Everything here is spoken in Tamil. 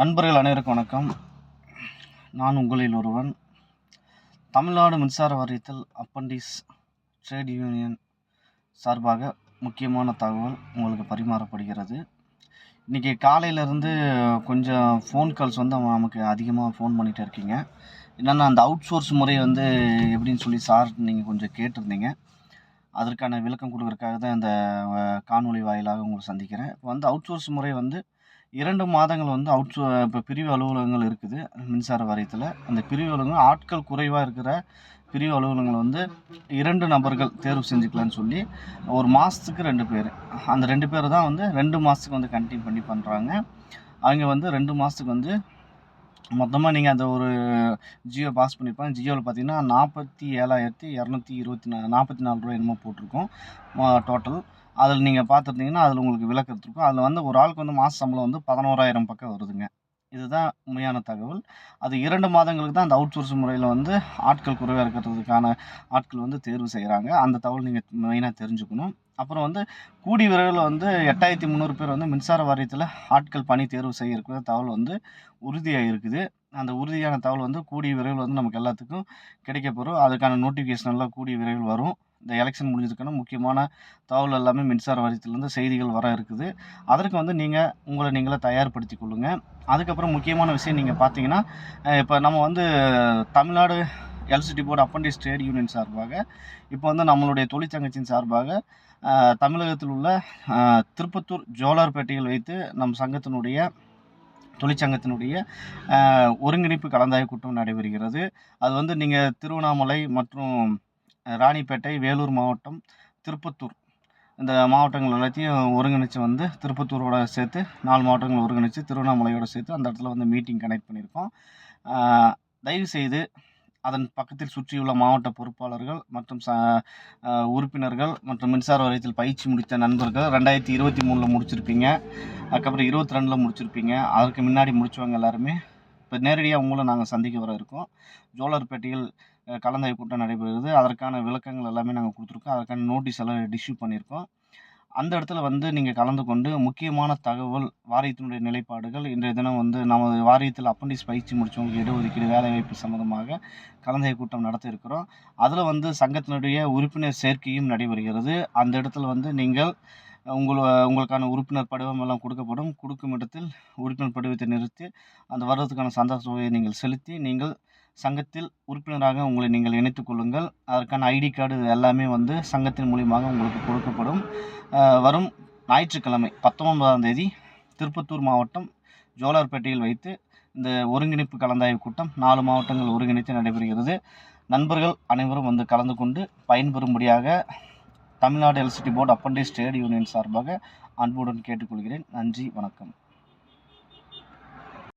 நண்பர்கள் அனைவருக்கும் வணக்கம். நான் உங்களில் ஒருவன். தமிழ்நாடு மின்சார வாரியத்தில் அப்பண்டிஸ் ட்ரேட் யூனியன் சார்பாக முக்கியமான தகவல் உங்களுக்கு பரிமாறப்படுகிறது. இன்றைக்கி காலையிலேருந்து கொஞ்சம் ஃபோன் கால்ஸ் வந்து நமக்கு அதிகமாக ஃபோன் பண்ணிகிட்டே இருக்கீங்க. என்னென்னா அந்த அவுட் சோர்ஸ் முறை வந்து எப்படின்னு சொல்லி சார் நீங்கள் கொஞ்சம் கேட்டிருந்தீங்க. அதற்கான விளக்கம் கொடுக்கறதுக்காக தான் இந்த காணொலி காணொளி வாயிலாக உங்களை சந்திக்கிறேன். இப்போ வந்து அவுட் சோர்ஸ் முறை வந்து இரண்டு மாதங்கள் வந்து அவுட் இப்போ பிரிவு அலுவலகங்கள் இருக்குது மின்சார வாரியத்தில். அந்த பிரிவு அலுவலகம் ஆட்கள் குறைவாக இருக்கிற பிரிவு அலுவலகங்கள் வந்து இரண்டு நபர்கள் தேர்வு செஞ்சுக்கலான்னு சொல்லி ஒரு மாதத்துக்கு ரெண்டு பேர். அந்த ரெண்டு பேர் தான் வந்து ரெண்டு மாதத்துக்கு வந்து கண்டினியூ பண்ணி பண்ணுறாங்க அவங்க வந்து ரெண்டு மாதத்துக்கு வந்து மொத்தமாக நீங்கள் அந்த ஒரு ஜியோ பாஸ் பண்ணியிருப்பாங்க ஜியோவில் பார்த்தீங்கன்னா நாற்பத்தி ஏழாயிரத்தி இரநூத்தி இருபத்தி நா நாற்பத்தி நாலு ரூபா என்னமோ போட்டிருக்கோம் டோட்டல் அதில் நீங்கள் பார்த்துருந்தீங்கன்னா அதில் உங்களுக்கு விளக்கம் இருக்கும் அதில் வந்து ஒரு ஆளுக்கு வந்து மாத சம்பளம் வந்து பதினோராயிரம் பக்கம் வருதுங்க. இதுதான் உண்மையான தகவல். அது இரண்டு மாதங்களுக்கு தான் அந்த அவுட் சோர்ஸ் முறையில் வந்து ஆட்கள் குறைவாக இருக்கிறதுக்கான ஆட்கள் வந்து தேர்வு செய்கிறாங்க அந்த தகவல் நீங்கள் மெயினாக தெரிஞ்சுக்கணும். அப்புறம் வந்து கூடி விரைவில் வந்து எட்டாயிரத்தி முந்நூறு பேர் வந்து மின்சார வாரியத்தில் ஆட்கள் பணி தேர்வு செய்ய இருக்கிற தகவல் வந்து உறுதியாக இருக்குது. அந்த உறுதியான தகவல் வந்து கூடிய விரைவில் வந்து நமக்கு எல்லாத்துக்கும் கிடைக்க போகிறோம் அதுக்கான நோட்டிஃபிகேஷன் எல்லாம் கூடிய விரைவில் வரும். இந்த எலெக்ஷன் முடிஞ்சதுக்கான முக்கியமான தகவல் எல்லாமே மின்சார வாரியத்திலேருந்து செய்திகள் வர இருக்குது. அதற்கு வந்து நீங்கள் உங்களை நீங்களே தயார்படுத்தி கொள்ளுங்கள் அதுக்கப்புறம் முக்கியமான விஷயம் நீங்கள் பார்த்தீங்கன்னா இப்போ நம்ம வந்து Tamil Nadu electricity board apprentice trade union சார்பாக இப்போ வந்து நம்மளுடைய தொழிற்சங்கத்தின் சார்பாக தமிழகத்தில் உள்ள திருப்பத்தூர் ஜோலார்பேட்டையில் வைத்து நம் சங்கத்தினுடைய தொழிற்சங்கத்தினுடைய ஒருங்கிணைப்பு கலந்தாய்வு கூட்டம் நடைபெறுகிறது. அது வந்து நீங்கள் திருவண்ணாமலை மற்றும் ராணிப்பேட்டை வேலூர் மாவட்டம் திருப்பத்தூர் இந்த மாவட்டங்கள் எல்லாத்தையும் ஒருங்கிணைச்சு வந்து திருப்பத்தூரோட சேர்த்து நாலு மாவட்டங்கள் ஒருங்கிணைச்சு திருவண்ணாமலையோட சேர்த்து அந்த இடத்துல வந்து மீட்டிங் கனெக்ட் பண்ணியிருக்கோம். தயவுசெய்து அதன் பக்கத்தில் சுற்றியுள்ள மாவட்ட பொறுப்பாளர்கள் மற்றும் ச உறுப்பினர்கள் மற்றும் மின்சார வாரியத்தில் பயிற்சி முடித்த நண்பர்கள் ரெண்டாயிரத்தி இருபத்தி மூணில் முடிச்சிருப்பீங்க. அதுக்கப்புறம் இருபத்தி ரெண்டில் முடிச்சிருப்பீங்க. அதற்கு முன்னாடி முடித்தவங்க எல்லாருமே இப்போ நேரடியாக உங்களை நாங்கள் சந்திக்க வர இருக்கோம். ஜோலார்பேட்டையில் கலந்தாய்வு கூட்டம் நடைபெறுகிறது. அதற்கான விளக்கங்கள் எல்லாமே நாங்கள் கொடுத்துருக்கோம். அதற்கான நோட்டீஸ் எல்லாம் டிஷ்யூ பண்ணியிருக்கோம். அந்த இடத்துல வந்து நீங்கள் கலந்து கொண்டு முக்கியமான தகவல் வாரியத்தினுடைய நிலைப்பாடுகள் இன்றைய தினம் வந்து நமது வாரியத்தில் அப்பண்டிஸ் பயிற்சி முடிச்சவங்களுக்கு இடஒதுக்கீடு வேலைவாய்ப்பு சம்மந்தமாக கலந்தாய்வு கூட்டம் நடத்த இருக்கிறோம் அதில் வந்து சங்கத்தினுடைய உறுப்பினர் சேர்க்கையும் நடைபெறுகிறது. அந்த இடத்துல வந்து நீங்கள் உங்கள் உங்களுக்கான உறுப்பினர் படிவம் எல்லாம் கொடுக்கப்படும். கொடுக்கும் இடத்தில் உறுப்பினர் படிவத்தை நிறுத்தி அந்த வருடத்துக்கான சந்தா தொகையை நீங்கள் செலுத்தி நீங்கள் சங்கத்தில் உறுப்பினராக உங்களை நீங்கள் இணைத்துக் கொள்ளுங்கள். அதற்கான ஐடி கார்டு இது எல்லாமே வந்து சங்கத்தின் மூலியமாக உங்களுக்கு கொடுக்கப்படும். வரும் ஞாயிற்றுக்கிழமை பத்தொன்பதாம் தேதி திருப்பத்தூர் மாவட்டம் ஜோலார்பேட்டையில் வைத்து இந்த ஒருங்கிணைப்பு கலந்தாய்வு கூட்டம் நாலு மாவட்டங்கள் ஒருங்கிணைத்து நடைபெறுகிறது. நண்பர்கள் அனைவரும் வந்து கலந்து கொண்டு பயன்பெறும்படியாக Tamil Nadu electricity board apprentice state union சார்பாக அன்புடன் கேட்டுக்கொள்கிறேன். நன்றி வணக்கம்.